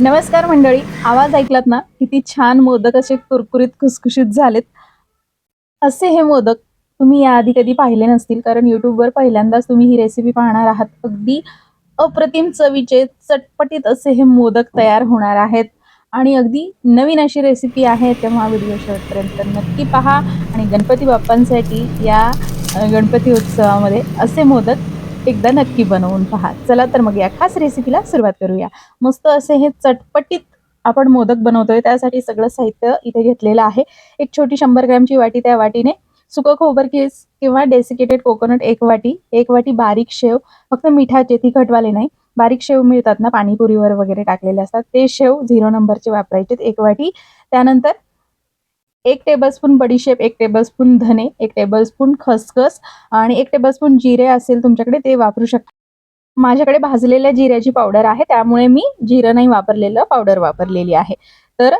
नमस्कार मंडळी आवाज ऐकलात ना? किती छान मोदक असे कुरकुरीत खुसखुशीत झालेत. असे हे मोदक तुम्ही याआधी कधी पाहिले नसतील कारण युट्यूबवर पहिल्यांदाच तुम्ही ही रेसिपी पाहणार आहात. अगदी अप्रतिम चवीचे चटपटीत असे हे मोदक तयार होणार आहेत. आणि अगदी नवीन अशी रेसिपी आहे तेव्हा व्हिडिओ शेवटपर्यंत नक्की पहा. आणि गणपती बाप्पांसाठी या गणपती उत्सवामध्ये असे मोदक एकदा नक्की बनवून पहा. चला तर मग या खास रेसिपीला सुरुवात करूया. मस्त असे हे चटपटीत आपण मोदक बनवतोय त्यासाठी सगळं साहित्य इथे घेतलेलं आहे. एक छोटी शंभर ग्रॅमची वाटी त्या वाटीने सुकं खोबर केस किंवा डेसिकेटेड कोकोनट एक वाटी एक वाटी बारीक शेव फक्त मिठाचे तिखटवाले नाही. बारीक शेव मिळतात ना पाणीपुरीवर वगैरे टाकलेले असतात. ते शेव झिरो नंबरचे वापरायचे एक वाटी. त्यानंतर एक टेबलस्पून बडीशेप एक टेबलस्पून धने एक टेबलस्पून खसखस आणि एक टेबलस्पून जिरे असेल तुमच्याकडे ते वापरू शकता. माझ्याकडे भाजलेल्या जिऱ्याची पावडर आहे त्यामुळे मी जिरं नाही वापरलेलं पावडर वापरलेली आहे. तर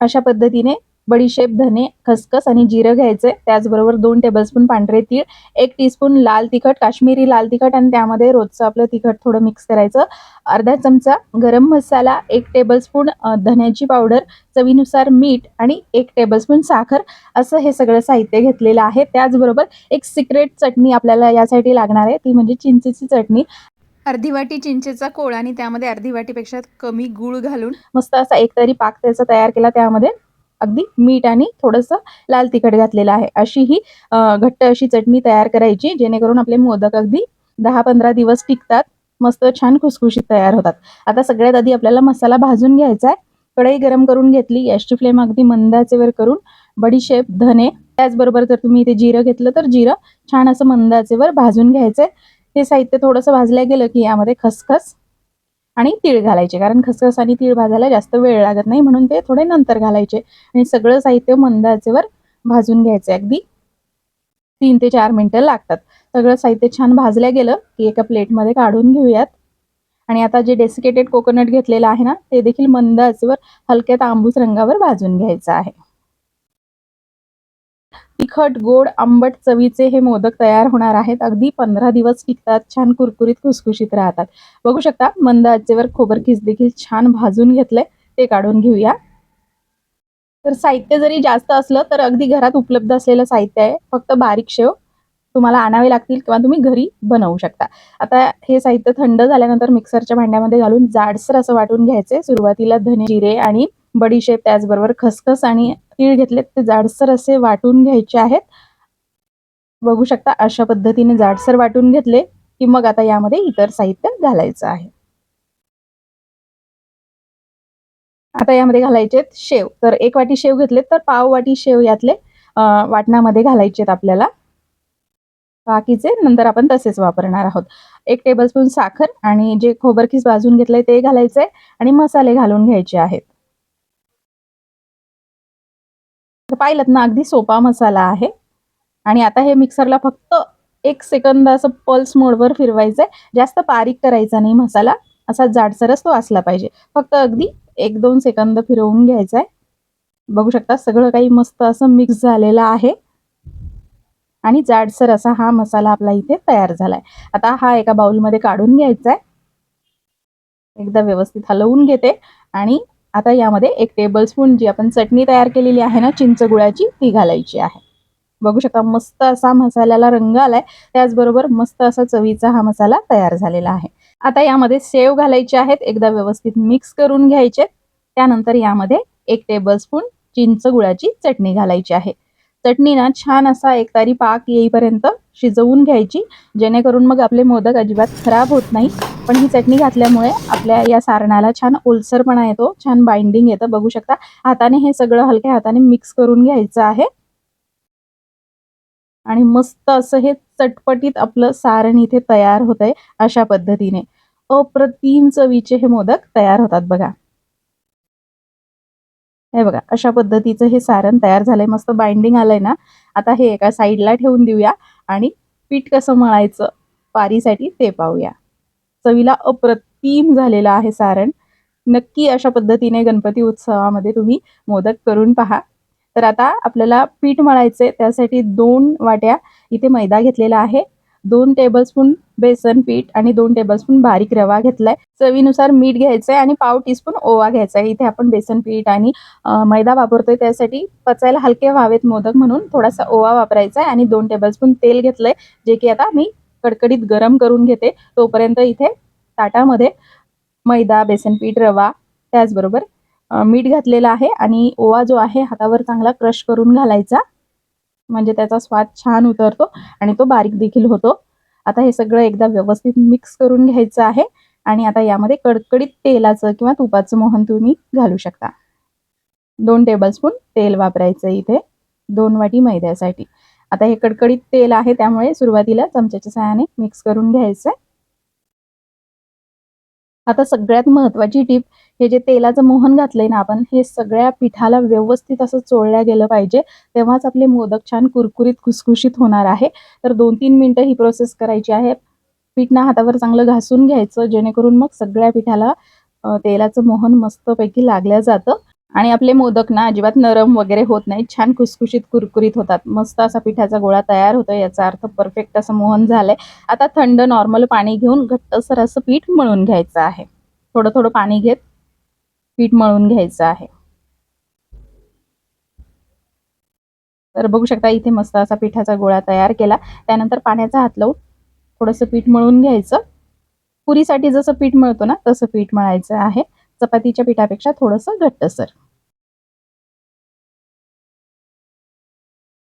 अशा पद्धतीने बडीशेप धने खसखस आणि जिरं घ्यायचे. त्याचबरोबर दोन टेबलस्पून पांढरे तीळ एक टीस्पून लाल तिखट काश्मीरी लाल तिखट आणि त्यामध्ये रोजचं आपलं तिखट थोडं मिक्स करायचं. अर्धा चमचा गरम मसाला एक टेबलस्पून धन्याची पावडर चवीनुसार मीठ आणि एक टेबलस्पून साखर असं हे सगळं साहित्य घेतलेलं आहे. त्याचबरोबर एक सिक्रेट चटणी आपल्याला यासाठी लागणार आहे. ती म्हणजे चिंचेची चटणी. अर्धी वाटी चिंचेचा कोळ आणि त्यामध्ये अर्धी वाटीपेक्षा कमी गूळ घालून मस्त असा एक तरी पाक त्याचा तयार केला त्यामध्ये. अगदी मीठ आणि थोडंसं लाल तिखट घातलेलं आहे. अशी ही घट्ट अशी चटणी तयार करायची जेणेकरून आपले मोदक अगदी दहा पंधरा दिवस टिकतात मस्त छान खुसखुशीत तयार होतात. आता सगळ्यात आधी आपल्याला मसाला भाजून घ्यायचा आहे कढई गरम करून घेतली गॅसची फ्लेम अगदी मंदाचेवर करून बडीशेप धने त्याचबरोबर जर तुम्ही इथे जिरं घेतलं तर जिरं छान असं मंदाचेवर भाजून घ्यायचंय. हे साहित्य थोडंसं भाजलं गेलं की यामध्ये खसखस आणि तीळ घालायचे. कारण खसखस आणि तीळ भाजायला जास्त वेळ लागत नाही म्हणून ते थोडे नंतर घालायचे. आणि सगळं साहित्य मंद आचेवर भाजून घ्यायचे. अगदी तीन ते चार मिनटं लागतात. सगळं साहित्य छान भाजलं गेलं की एका प्लेटमध्ये काढून घेऊयात. आणि आता जे डेसिकेटेड कोकोनट घेतलेलं आहे ना ते देखील मंद आचेवर हलक्या तांबूस रंगावर भाजून घ्यायचं आहे. तिखट गोड आंबट चवीचे हे मोदक तयार होणार आहेत. अगदी पंधरा दिवस टिकतात छान कुरकुरीत खुसखुशीत राहतात. बघू शकता मंद आचेवर खोबरकीस देखील छान भाजून घेतलंय. ते काढून घेऊया. तर साहित्य जरी जास्त असलं तर अगदी घरात उपलब्ध असलेलं साहित्य आहे. फक्त बारीक शेव तुम्हाला आणावे लागतील किंवा तुम्ही घरी बनवू शकता. आता हे साहित्य थंड झाल्यानंतर मिक्सरच्या भांड्यामध्ये घालून जाडसर असं वाटून घ्यायचे. सुरुवातीला धने जिरे आणि बडीशेप त्याचबरोबर खसखस आणि तीळ घेतलेत ते जाडसर असे वाटून घ्यायचे आहेत. बघू शकता अशा पद्धतीने जाडसर वाटून घेतले की मग आता यामध्ये इतर साहित्य घालायचं आहे. आता यामध्ये घालायचे शेव. तर एक वाटी शेव घेतले तर पाव वाटी शेव यातले वाटणामध्ये घालायचे आपल्याला. बाकीचे नंतर आपण तसेच वापरणार आहोत. एक टेबलस्पून साखर आणि जे खोबरकीस भाजून घेतलंय ते घालायचंय आणि मसाले घालून घ्यायचे आहेत. पाहिलं ना अगदी सोपा मसाला आहे. आणि आता हे मिक्सरला फक्त एक सेकंद असं पल्स मोडवर फिरवायचंय. जास्त बारीक करायचा नाही मसाला. असा जाडसरच तो असला पाहिजे. फक्त अगदी एक दोन सेकंद फिरवून घ्यायचा आहे बघू शकता सगळं काही मस्त असं मिक्स झालेलं आहे. आणि जाडसर असा हा मसाला आपला इथे तयार झालाय. आता हा एका बाउलमध्ये काढून घ्यायचा आहे एकदा व्यवस्थित हलवून घेते. आणि आता यामध्ये एक टेबलस्पून जी आपण चटणी तयार केलेली आहे ना चिंच गुळाची ती घालायची आहे. बघू शकता मस्त असा मसाल्याला रंग आलाय. त्याचबरोबर मस्त असा चवीचा हा मसाला तयार झालेला आहे. आता यामध्ये सेव घालायचे आहेत एकदा व्यवस्थित मिक्स करून घ्यायचे. त्यानंतर यामध्ये एक टेबलस्पून चिंच गुळाची चटणी घालायची आहे. चटणी ना छान असा एकतारी पाक येईपर्यंत शिजवून घ्यायची. जेणेकरून मग आपले मोदक अजिबात खराब होत नाही. पण ही चटणी घातल्यामुळे आपल्या या सारणाला छान ओलसरपणा येतो छान बाइंडिंग येतं. बघू शकता हाताने हे सगळं हलक्या हाताने मिक्स करून घ्यायचं आहे. आणि मस्त असं हे चटपटीत आपलं सारण इथे तयार होत आहे अशा पद्धतीने. अप्रतिम चवीचे हे मोदक तयार होतात बघा. हे बघा अशा पद्धतीचं हे सारण तयार झालंय. मस्त बाइंडिंग आलंय ना. आता हे एका साईडला ठेवून देऊया आणि पीठ कसं मळायचं पारीसाठी ते पाहूया. चवीला अप्रतिम झालेलं आहे सारण. नक्की अशा पद्धतीने गणपती उत्सवामध्ये तुम्ही मोदक करून पहा. तर आता आपल्याला पीठ मळायचे त्यासाठी दोन वाट्या इथे मैदा घेतलेला आहे. दोन टेबलस्पून बेसन पीठ आणि दोन टेबलस्पून बारीक रवा घेतलाय. चवीनुसार मीठ घ्यायचंय आणि पाव टीस्पून ओवा घ्यायचा आहे इथे आपण बेसन पीठ आणि मैदा वापरतोय त्यासाठी पचायला हलके व्हावेत मोदक म्हणून थोडासा ओवा वापरायचा आहे आणि दोन टेबलस्पून तेल घेतलंय जे की आता मी कडकडीत गरम करून घेते. तोपर्यंत इथे ताटामध्ये मैदा बेसन पीठ रवा त्याचबरोबर मीठ घातलेलं आहे आणि ओवा जो आहे हातावर चांगला क्रश करून घालायचा. म्हणजे त्याचा स्वाद छान उतरतो आणि तो बारीक देखील होतो. आता हे सगळं एकदा व्यवस्थित मिक्स करून घ्यायचं आहे आणि आता यामध्ये कडकडीत तेलाचं किंवा तुपाचं मोहन तुम्ही घालू शकता. दोन टेबलस्पून तेल वापरायचं इथे. दोन वाटी मैद्यासाठी. आता हे कडकडीत तेल आहे त्यामुळे सुरुवातीला चमच्याच्या सहाय्याने मिक्स करून घ्यायचं आता सगळ्यात महत्वाची टीप हे जे तेलाचं मोहन घातलंय ना आपण हे सगळ्या पिठाला व्यवस्थित असं चोळल्या गेलं पाहिजे तेव्हाच आपले मोदक छान कुरकुरीत खुसखुशीत होणार आहे. तर दोन तीन मिनटं ही प्रोसेस करायची आहे. पीठ ना हातावर चांगलं घासून घ्यायचं जेणेकरून मग सगळ्या पिठाला तेलाचं मोहन मस्तपैकी लागलं जातं. आणि आपले मोदक ना अजिबात नरम वगैरे होत नाही छान खुसखुशीत कुरकुरीत होतात. मस्त असा पिठाचा गोळा तयार होतो याचा अर्थ परफेक्ट असं मोहन झालंय. आता थंड नॉर्मल पाणी घेऊन घट्टसर असं पीठ मळून घ्यायचं आहे. थोडं थोडं पाणी घेत पीठ मळून घ्यायचं आहे. तर बघू शकता इथे मस्त असा पिठाचा गोळा तयार केला. त्यानंतर पाण्याचा हात लावून थोडंसं पीठ मळून घ्यायचं. पुरीसाठी जसं पीठ मळतो ना तसं पीठ मळायचं आहे. चपातीच्या पिठापेक्षा थोडंसं घट्टसर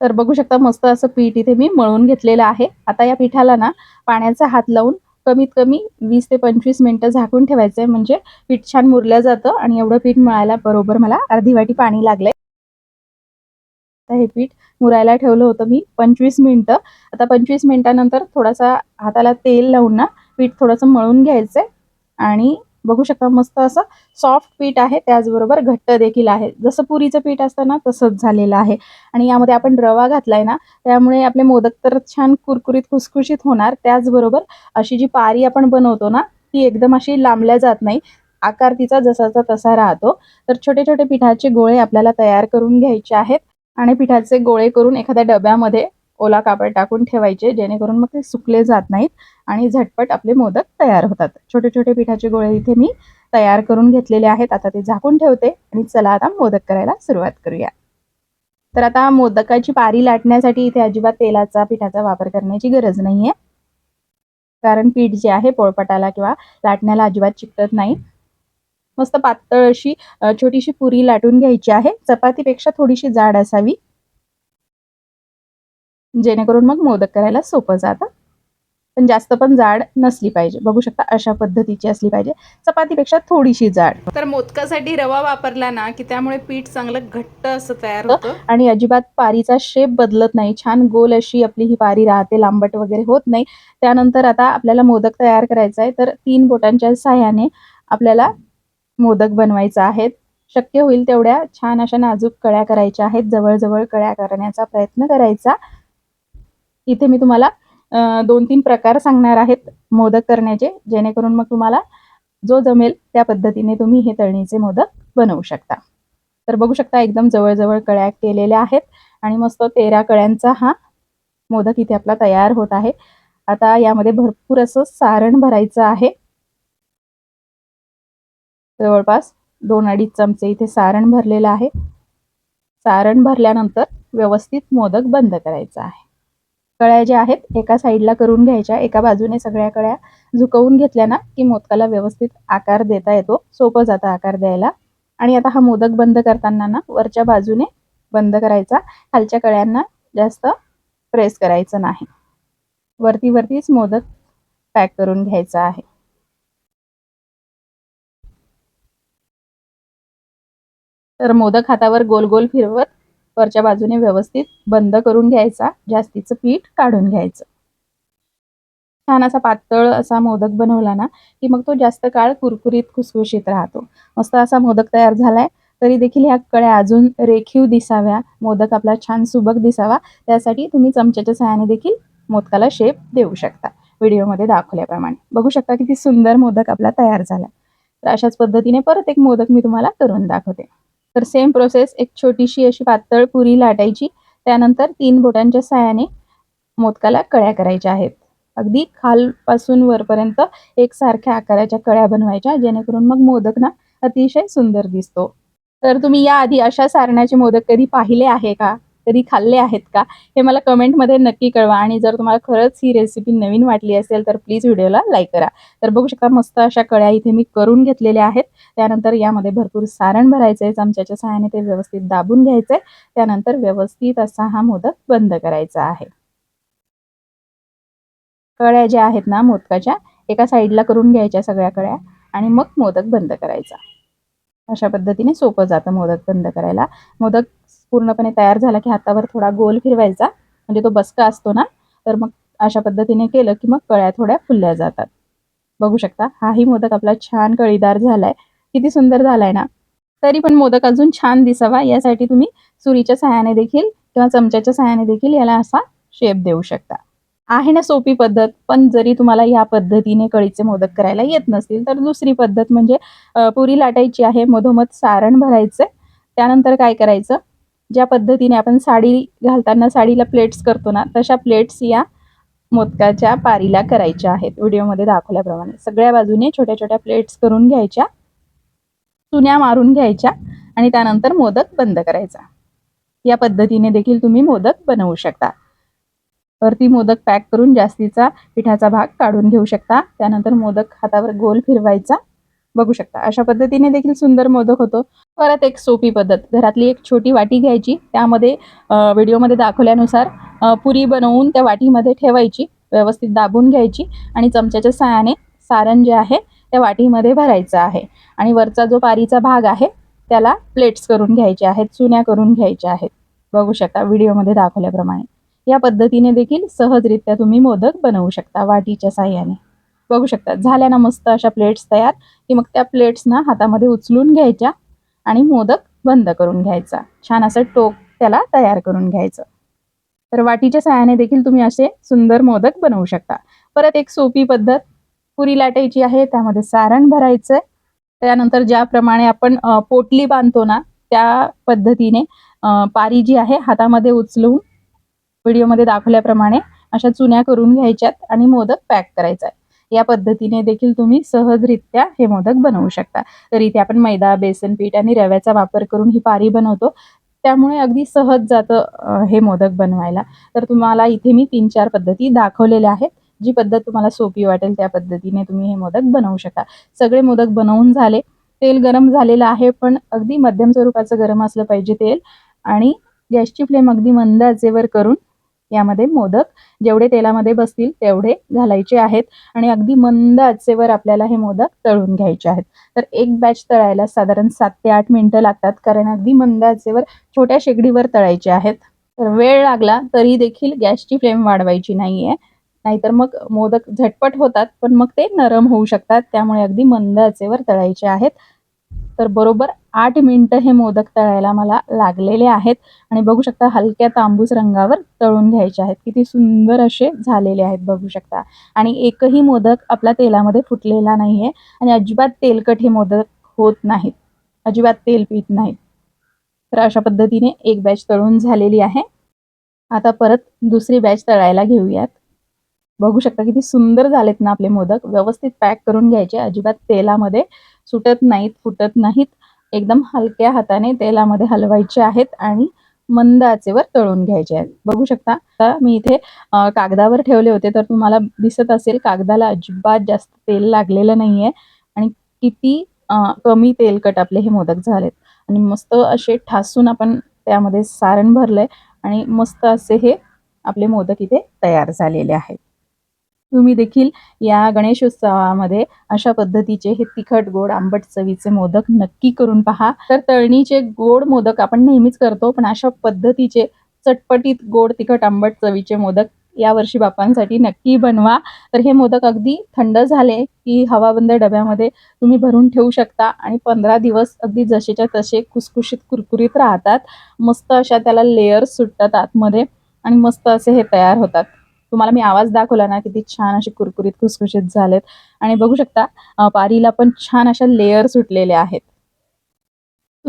तर बघू शकता मस्त असं पीठ इथे मी मळून घेतलेलं आहे. आता या पिठाला ना पाण्याचा हात लावून कमीत कमी वीस ते पंचवीस मिनटं झाकून ठेवायचंय. म्हणजे पीठ छान मुरलं जातं आणि एवढं पीठ मळायला बरोबर मला अर्धी वाटी पाणी लागलंय. आता हे पीठ मुरायला ठेवलं होतं मी पंचवीस मिनटं. आता पंचवीस मिनटानंतर थोडासा हाताला तेल लावून ना पीठ थोडंसं मळून घ्यायचंय. आणि बघू शकता मस्त असं सॉफ्ट पीठ आहे त्याचबरोबर घट्ट देखील आहे. जसं पुरीचं पीठ असतं ना तसंच झालेलं आहे. आणि यामध्ये आपण रवा घातलाय ना त्यामुळे आपले मोदक तर छान कुरकुरीत खुसखुशीत होणार. त्याचबरोबर अशी जी पारी आपण बनवतो ना ती एकदम अशी लांबल्या जात नाही. आकार तिचा जसाचा तसा राहतो. तर छोटे छोटे पिठाचे गोळे आपल्याला तयार करून घ्यायचे आहेत. आणि पिठाचे गोळे करून एखाद्या डब्यामध्ये ओला कापड टाकून ठेवायचे जेणेकरून मग ते सुकले जात नाहीत आणि झटपट आपले मोदक तयार होतात. छोटे छोटे पिठाचे गोळे इथे मी तयार करून घेतलेले आहेत. आता ते झाकून ठेवते आणि चला आता मोदक करायला सुरुवात करूया. तर आता मोदकाची पारी लाटण्यासाठी इथे अजिबात तेलाचा पिठाचा वापर करण्याची गरज नाहीये. कारण पीठ जे आहे पोळपटाला किंवा लाटण्याला अजिबात चिकटत नाही. मस्त पातळ अशी छोटीशी पुरी लाटून घ्यायची आहे. चपातीपेक्षा थोडीशी जाड असावी. जेणेकरून मग मोदक करायला सोपं जातं. पण जास्त पण जाड नसली पाहिजे. बघू शकता अशा पद्धतीची असली पाहिजे. चपातीपेक्षा थोडीशी जाड. तर मोदकासाठी रवा वापरला ना की त्यामुळे पीठ चांगलं घट्ट असं तयार होतं. आणि अजिबात पारीचा शेप बदलत नाही. छान गोल अशी आपली ही पारी राहते. लांबट वगैरे होत नाही. त्यानंतर आता आपल्याला मोदक तयार करायचा आहे. तर तीन बोटांच्या साह्याने आपल्याला मोदक बनवायचा आहेत. शक्य होईल तेवढ्या छान अशा नाजूक कळ्या करायच्या आहेत. जवळजवळ कळ्या करण्याचा प्रयत्न करायचा. इथे मी तुम्हाला दोन तीन प्रकार सांगणार आहेत मोदक करण्याचे जेणेकरून मग तुम्हाला जो जमेल त्या पद्धतीने तुम्ही हे तळणीचे मोदक बनवू शकता. तर बघू शकता एकदम जवळजवळ कळ्या केलेल्या आहेत आणि मस्त तेरा कळ्यांचा हा मोदक इथे आपला तयार होत आहे. आता यामध्ये भरपूर असं सारण भरायचं आहे. जवळपास दोन अडीच चमचे इथे सारण भरलेलं आहे. सारण भरल्यानंतर व्यवस्थित मोदक बंद करायचा आहे. कळ्या ज्या आहेत एका साईडला करून घ्यायच्या एका बाजूने सगळ्या कळ्या झुकवून घेतल्या ना की मोदकाला व्यवस्थित आकार देता येतो सोपं जातं आकार द्यायला. आणि आता हा मोदक बंद करताना ना वरच्या बाजूने बंद करायचा खालच्या कळ्यांना जास्त प्रेस करायचं नाही. वरती वरतीच मोदक पॅक करून घ्यायचा आहे. तर मोदक हातावर गोल गोल फिरवत वरच्या बाजूने व्यवस्थित बंद करून घ्यायचा जास्तीचं पीठ काढून घ्यायचं. छान असा पातळ असा मोदक बनवला ना की मग तो जास्त काळ कुरकुरीत खुसखुशीत राहतो. मस्त असा मोदक तयार झालाय तरी देखील ह्या कळ्या अजून रेखीव दिसाव्या. मोदक आपला छान सुबक दिसावा. त्यासाठी तुम्ही चमच्याच्या सहाय्याने देखील मोदकाला शेप देऊ शकता. व्हिडिओमध्ये दाखवल्याप्रमाणे. बघू शकता किती सुंदर मोदक आपला तयार झाला. तर अशाच पद्धतीने परत एक मोदक मी तुम्हाला करून दाखवते. तर सेम प्रोसेस एक छोटीशी अशी पातळ पुरी लाटायची. त्यानंतर तीन बोटांच्या साह्याने मोदकाला कळ्या करायच्या आहेत. अगदी खालपासून वरपर्यंत एकसारख्या आकाराच्या कळ्या बनवायच्या जेणेकरून मग मोदक ना अतिशय सुंदर दिसतो. तर तुम्ही याआधी अशा सारण्याचे मोदक कधी पाहिले आहे का? कधी खाल्ले आहेत का? हे मला कमेंटमध्ये नक्की कळवा. आणि जर तुम्हाला खरंच ही रेसिपी नवीन वाटली असेल तर प्लीज व्हिडिओला लाईक करा. तर बघू शकता मस्त अशा कळ्या इथे मी करून घेतलेल्या आहेत. त्यानंतर यामध्ये भरपूर सारण भरायचं आहे. चमच्याच्या सहाय्याने ते व्यवस्थित दाबून घ्यायचं आहे. त्यानंतर व्यवस्थित असा हा मोदक बंद करायचा आहे. कळ्या ज्या आहेत ना मोदकाच्या एका साईडला करून घ्यायच्या सगळ्या कळ्या. आणि मग मोदक बंद करायचा. अशा पद्धतीने सोपं जातं मोदक बंद करायला. मोदक पूर्णपणे तयार झाला की हातावर थोडा गोल फिरवायचा. म्हणजे तो बसका असतो ना तर मग अशा पद्धतीने केलं की मग कळ्या थोड्या फुलल्या जातात. बघू शकता हाही मोदक आपला छान कळीदार झालाय. किती सुंदर झालाय ना. तरी पण मोदक अजून छान दिसावा यासाठी तुम्ही सुरीच्या सहाय्याने देखील किंवा चमच्याच्या सहाय्याने देखील याला असा शेप देऊ शकता. आहे ना सोपी पद्धत पण जरी तुम्हाला या पद्धतीने कळीचे मोदक करायला येत नसतील तर दुसरी पद्धत म्हणजे पुरी लाटायची आहे मधोमध सारण भरायचं. त्यानंतर काय करायचं? ज्या पद्धतीने आपण साडी घालताना साडीला प्लेट्स करतो ना तशा प्लेट्स या मोदकाच्या पारीला करायच्या आहेत. व्हिडिओमध्ये दाखवल्याप्रमाणे. सगळ्या बाजूने छोट्या छोट्या प्लेट्स करून घ्यायच्या चुन्या मारून घ्यायच्या आणि त्यानंतर मोदक बंद करायचा. या पद्धतीने देखील तुम्ही मोदक बनवू शकता. वरती मोदक पॅक करून जास्तीचा पिठाचा भाग काढून घेऊ शकता. त्यानंतर मोदक हातावर गोल फिरवायचा. बघू शकता. अशा पद्धतीने देखील सुंदर मोदक होतो. परत एक सोपी पद्धत. घरातली एक छोटी वाटी घ्यायची. त्यामध्ये व्हिडिओमध्ये दाखवल्यानुसार पुरी बनवून त्या वाटीमध्ये ठेवायची. व्यवस्थित दाबून घ्यायची आणि चमच्याच्या सहाय्याने सारण जे आहे त्या वाटीमध्ये भरायचं आहे. आणि वरचा जो पारीचा भाग आहे त्याला प्लेट्स करून घ्यायचे आहेत. चुन्या करून घ्यायच्या आहेत. बघू शकता. व्हिडिओमध्ये दाखवल्याप्रमाणे. या पद्धतीने देखील सहजरित्या तुम्ही मोदक बनवू शकता वाटीच्या साह्याने. बघू शकता झाल्या ना मस्त अशा प्लेट्स तयार. की मग त्या प्लेट्सना हातामध्ये उचलून घ्यायच्या आणि मोदक बंद करून घ्यायचा. छान असं टोक त्याला तयार करून घ्यायचं. तर वाटीच्या साह्याने देखील तुम्ही असे सुंदर मोदक बनवू शकता. परत एक सोपी पद्धत पुरी लाटायची आहे त्यामध्ये सारण भरायचं त्यानंतर ज्याप्रमाणे आपण पोटली बांधतो ना त्या पद्धतीने पारी जी आहे हातामध्ये उचलून व्हिडिओमध्ये दाखवल्याप्रमाणे अशा चुन्या करून घ्यायच्यात आणि मोदक पॅक करायचा आहे या पद्धतीने देखील तुम्ही सहजरित्या हे मोदक बनवू शकता. तर इथे आपण मैदा बेसन पीठ आणि रव्याचा वापर करून ही पारी बनवतो. त्यामुळे अगदी सहज जातं हे मोदक बनवायला. तर तुम्हाला इथे मी तीन चार पद्धती दाखवलेल्या आहेत. जी पद्धत तुम्हाला सोपी वाटेल त्या पद्धतीने तुम्ही हे मोदक बनवू शकता. सगळे मोदक बनवून झाले. तेल गरम झालेलं आहे पण अगदी मध्यम स्वरूपाचं गरम असलं पाहिजे तेल. आणि गॅसची फ्लेम अगदी मंद आचेवर करून यामध्ये मोदक जेवढे तेलामध्ये बसतील तेवढे घालायचे आहेत आणि अगदी मंद आचेवर आपल्याला हे मोदक तळून घ्यायचे आहेत. तर एक बॅच तळायला साधारण सात ते आठ मिनिटं लागतात कारण अगदी मंद आचेवर छोट्या शेगडीवर तळायचे आहेत. तर वेळ लागला तरी देखील गॅसची फ्लेम वाढवायची नाही आहे नाहीतर मग मोदक झटपट होतात पण मग ते नरम होऊ शकतात. त्यामुळे अगदी मंद आचेवर तळायचे आहेत. तर बरोबर आठ मिनिटं हे मोदक तळायला मला लागलेले आहेत. आणि बघू शकता हलक्या तांबूस रंगावर तळून घ्यायचे आहेत. किती सुंदर असे झालेले आहेत बघू शकता. आणि एकही मोदक आपल्या तेलामध्ये फुटलेला नाही आहे आणि अजिबात तेलकट हे मोदक होत नाहीत. अजिबात तेल पित नाहीत. तर अशा पद्धतीने एक बॅच तळून झालेली आहे. आता परत दुसरी बॅच तळायला घेऊयात. बघू शकता किती सुंदर झालेत ना आपले मोदक. व्यवस्थित पॅक करून घ्यायचे अजिबात तेलामध्ये. सुटत नाहीत फुटत नाहीत. एकदम हलक्या हाताने तेलामध्ये हलवायचे आहेत आणि मंद आचेवर तळून घ्यायचे आहेत. बघू शकता आता मी इथे कागदावर ठेवले होते तर तुम्हाला दिसत असेल कागदाला अजिबात जास्त तेल लागलेलं नाहीये आणि किती कमी तेलकट आपले हे मोदक झालेत. आणि मस्त असे ठासून आपण त्यामध्ये सारण भरलंय आणि मस्त असे हे आपले मोदक इथे तयार झालेले आहेत. तुम्ही देखील या गणेशोत्सवामध्ये अशा पद्धतीचे हे तिखट गोड आंबट चवीचे मोदक नक्की करून पहा. तर तळणीचे गोड मोदक आपण नेहमीच करतो पण अशा पद्धतीचे चटपटीत गोड तिखट आंबट चवीचे मोदक यावर्षी बापांसाठी नक्की बनवा. तर हे मोदक अगदी थंड झाले की हवाबंद डब्यामध्ये तुम्ही भरून ठेवू शकता आणि पंधरा दिवस अगदी जसेच्या तसे खुसखुशीत कुरकुरीत राहतात. मस्त अशा त्याला लेयर्स सुटतात आतमध्ये आणि मस्त असे हे तयार होतात. तुम्हाला मी आवाज दाखवला ना किती छान असे कुरकुरीत खुसखुशीत झालेत. आणि बघू शकता पारीला पण छान अशा लेअर सुटलेल्या आहेत.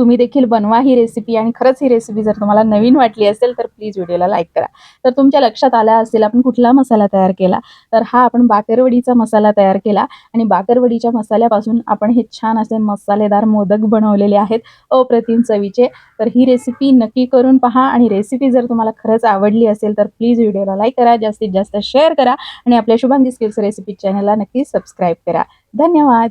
तुम्ही देखील बनवा ही रेसिपी आणि खरंच ही रेसिपी जर तुम्हाला नवीन वाटली असेल तर प्लीज व्हिडिओला लाईक करा. तर तुमच्या लक्षात आला असेल आपण कुठला मसाला तयार केला तर हा आपण बाकरवडीचा मसाला तयार केला आणि बाकरवडीच्या मसाल्यापासून आपण हे छान असे मसालेदार मोदक बनवलेले आहेत अप्रतिम चवीचे. तर ही रेसिपी नक्की करून पहा आणि रेसिपी जर तुम्हाला खरंच आवडली असेल तर प्लीज व्हिडिओला लाईक करा जास्तीत जास्त शेअर करा आणि आपल्या शुभांगी स्किल्स रेसिपी चॅनलला नक्की सबस्क्राईब करा. धन्यवाद!